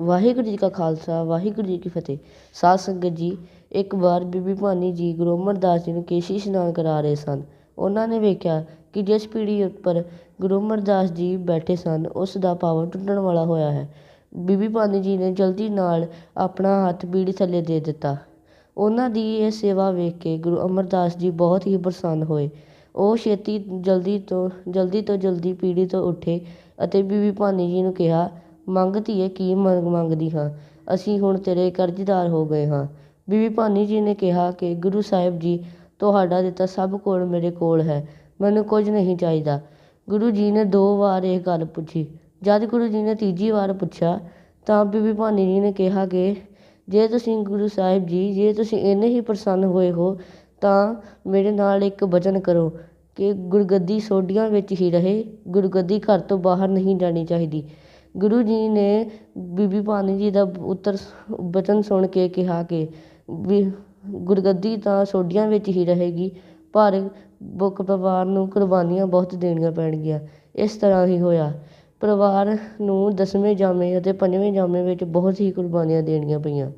ਵਾਹਿਗੁਰੂ ਜੀ ਕਾ ਖਾਲਸਾ, ਵਾਹਿਗੁਰੂ ਜੀ ਕੀ ਫਤਿਹ। ਸਾਧ ਸੰਗਤ ਜੀ, ਇੱਕ ਵਾਰ ਬੀਬੀ ਭਾਨੀ ਜੀ ਗੁਰੂ ਅਮਰਦਾਸ ਜੀ ਨੂੰ ਕੇਸ਼ੀ ਇਸ਼ਨਾਨ ਕਰਾ ਰਹੇ ਸਨ। ਉਹਨਾਂ ਨੇ ਵੇਖਿਆ ਕਿ ਜਿਸ ਪੀੜੀ ਉੱਪਰ ਗੁਰੂ ਅਮਰਦਾਸ ਜੀ ਬੈਠੇ ਸਨ, ਉਸ ਦਾ ਪਾਵਰ ਟੁੱਟਣ ਵਾਲਾ ਹੋਇਆ ਹੈ। ਬੀਬੀ ਭਾਨੀ ਜੀ ਨੇ ਜਲਦੀ ਨਾਲ ਆਪਣਾ ਹੱਥ ਪੀੜੀ ਥੱਲੇ ਦੇ ਦਿੱਤਾ। ਉਹਨਾਂ ਦੀ ਇਹ ਸੇਵਾ ਵੇਖ ਕੇ ਗੁਰੂ ਅਮਰਦਾਸ ਜੀ ਬਹੁਤ ਹੀ ਪ੍ਰਸੰਨ ਹੋਏ। ਉਹ ਛੇਤੀ ਜਲਦੀ ਤੋਂ ਜਲਦੀ ਤੋਂ ਜਲਦੀ ਪੀੜੀ ਤੋਂ ਉੱਠੇ ਅਤੇ ਬੀਬੀ ਭਾਨੀ ਜੀ ਨੂੰ ਕਿਹਾ ਮੰਗ ਧੀਏ ਕੀ ਮੰਗ ਮੰਗਦੀ ਹਾਂ? ਅਸੀਂ ਹੁਣ ਤੇਰੇ ਕਰਜ਼ਦਾਰ ਹੋ ਗਏ ਹਾਂ। ਬੀਬੀ ਭਾਨੀ ਜੀ ਨੇ ਕਿਹਾ ਕਿ ਗੁਰੂ ਸਾਹਿਬ ਜੀ, ਤੁਹਾਡਾ ਦਿੱਤਾ ਸਭ ਕੁਝ ਮੇਰੇ ਕੋਲ ਹੈ। ਮੈਨੂੰ ਕੁਝ ਨਹੀਂ ਚਾਹੀਦਾ। ਗੁਰੂ ਜੀ ਨੇ ਦੋ ਵਾਰ ਇਹ ਗੱਲ ਪੁੱਛੀ। ਜਦ ਗੁਰੂ ਜੀ ਨੇ ਤੀਜੀ ਵਾਰ ਪੁੱਛਿਆ, ਤਾਂ ਬੀਬੀ ਭਾਨੀ ਜੀ ਨੇ ਕਿਹਾ ਕਿ ਜੇ ਤੁਸੀਂ ਗੁਰੂ ਸਾਹਿਬ ਜੀ, ਜੇ ਤੁਸੀਂ ਇੰਨੇ ਹੀ ਪ੍ਰਸੰਨ ਹੋਏ ਹੋ, ਤਾਂ ਮੇਰੇ ਨਾਲ ਇੱਕ ਵਚਨ ਕਰੋ ਕਿ ਗੁਰਗੱਦੀ ਸੋਢੀਆਂ ਵਿੱਚ ਹੀ ਰਹੇ। ਗੁਰਗੱਦੀ ਘਰ ਤੋਂ ਬਾਹਰ ਨਹੀਂ ਜਾਣੀ ਚਾਹੀਦੀ। ਗੁਰੂ ਜੀ ਨੇ ਬੀਬੀ ਭਾਨੀ ਜੀ ਦਾ ਉੱਤਰ ਵਚਨ ਸੁਣ ਕੇ ਕਿਹਾ ਕਿ ਵੀ ਗੁਰਗੱਦੀ ਤਾਂ ਸੋਢੀਆਂ ਵਿੱਚ ਹੀ ਰਹੇਗੀ, ਪਰ ਬੁੱਕ ਪਰਿਵਾਰ ਨੂੰ ਕੁਰਬਾਨੀਆਂ ਬਹੁਤ ਦੇਣੀਆਂ ਪੈਣਗੀਆਂ। ਇਸ ਤਰ੍ਹਾਂ ਹੀ ਹੋਇਆ। ਪਰਿਵਾਰ ਨੂੰ ਦਸਵੇਂ ਜਾਮੇ ਅਤੇ ਪੰਜਵੇਂ ਜਾਮੇ ਵਿੱਚ ਬਹੁਤ ਹੀ ਕੁਰਬਾਨੀਆਂ ਦੇਣੀਆਂ ਪਈਆਂ।